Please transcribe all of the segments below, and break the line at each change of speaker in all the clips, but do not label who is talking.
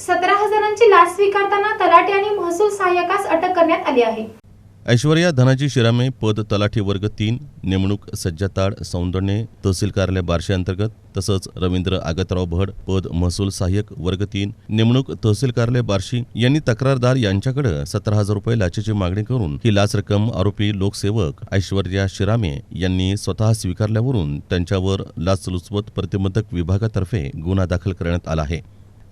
सतरा हजारांची लाच स्वीकारताना तलाठी आणि महसूल सहाय्यकास अटक करण्यात आली आहे.
ऐश्वर्या धनाजी शिरामे पद तलाठी वर्ग तीन नेमणूक सज्जाताड सौंदर्ये तहसील कार्यालय बार्शी अंतर्गत तसंच रवींद्र आगतराव भड पद महसूल सहाय्यक वर्ग तीन नेमणूक तहसील कार्यालय बार्शी यांनी तक्रारदार यांच्याकडे सतरा हजार रुपये लाचेची मागणी करून ही लाच रक्कम आरोपी लोकसेवक ऐश्वर्या शिरामे यांनी स्वतः स्वीकारल्यावरून त्यांच्यावर लाचलुचपत प्रतिबंधक विभागातर्फे गुन्हा दाखल करण्यात आला आहे.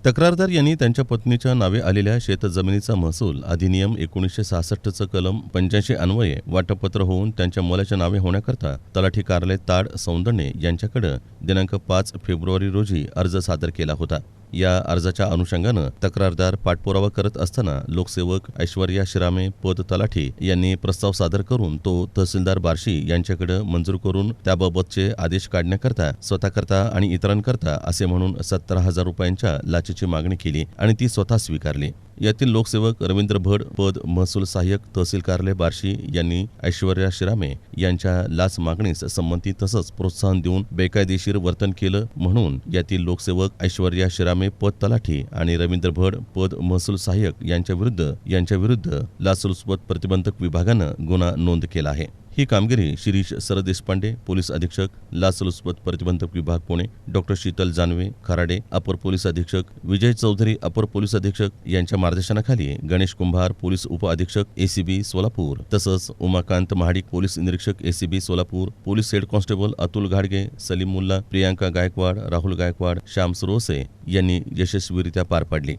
तक्रारदार यांनी त्यांच्या पत्नीच्या नावे आलेल्या शेतजमिनीचा महसूल अधिनियम एकोणीसशे सहासष्टचं कलम पंच्याऐंशी अन्वये वाटपत्र होऊन त्यांच्या मुलाच्या नावे होण्याकरता तलाठी कार्यालय ताड सौंदर्य यांच्याकडे दिनांक पाच फेब्रुवारी रोजी अर्ज सादर केला होता. या अर्जाच्या अनुषंगानं तक्रारदार पाठपुरावा करत असताना लोकसेवक ऐश्वर्या शिरामे पद तलाठी यांनी प्रस्ताव सादर करून तो तहसीलदार बार्शी यांच्याकडे मंजूर करून त्याबाबतचे आदेश काढण्याकरता स्वतःकरता आणि इतरांकरता असे म्हणून सतरा हजार रुपयांच्या लाचेची मागणी केली आणि ती स्वतः स्वीकारली. यातील लोकसेवक रवींद्र भड पद महसूल सहाय्यक तहसील कार्यालय बार्शी यांनी ऐश्वर्या शिरामे यांच्या लाच मागणीस संमती तसंच प्रोत्साहन देऊन बेकायदेशीर वर्तन केलं म्हणून यातील लोकसेवक ऐश्वर्या शिरामे पद तलाठी आणि रवींद्र भड पद महसूल सहाय्यक यांच्या विरुद्ध यांच्या विरुद्ध लाचलुचपत प्रतिबंधक विभागानं गुन्हा नोंद केला आहे. ही कामगिरी शिरीष सरदेशपांडे पोलीस अधीक्षक लाचलुचपत प्रतिबंधक विभाग पुणे डॉक्टर शीतल जानवे खराडे अपर पोलीस अधीक्षक विजय चौधरी अपर पोलीस अधीक्षक यांच्या मार्गदर्शनाखाली गणेश कुंभार पोलीस उप अधीक्षक एसीबी सोलापूर तसंच उमाकांत महाडिक पोलीस निरीक्षक ACB Solapur police head constable Atul घाडगे सलीम मुल्ला प्रियांका गायकवाड राहुल गायकवाड श्याम सुरोसे यांनी यशस्वीरित्या पार पाडली.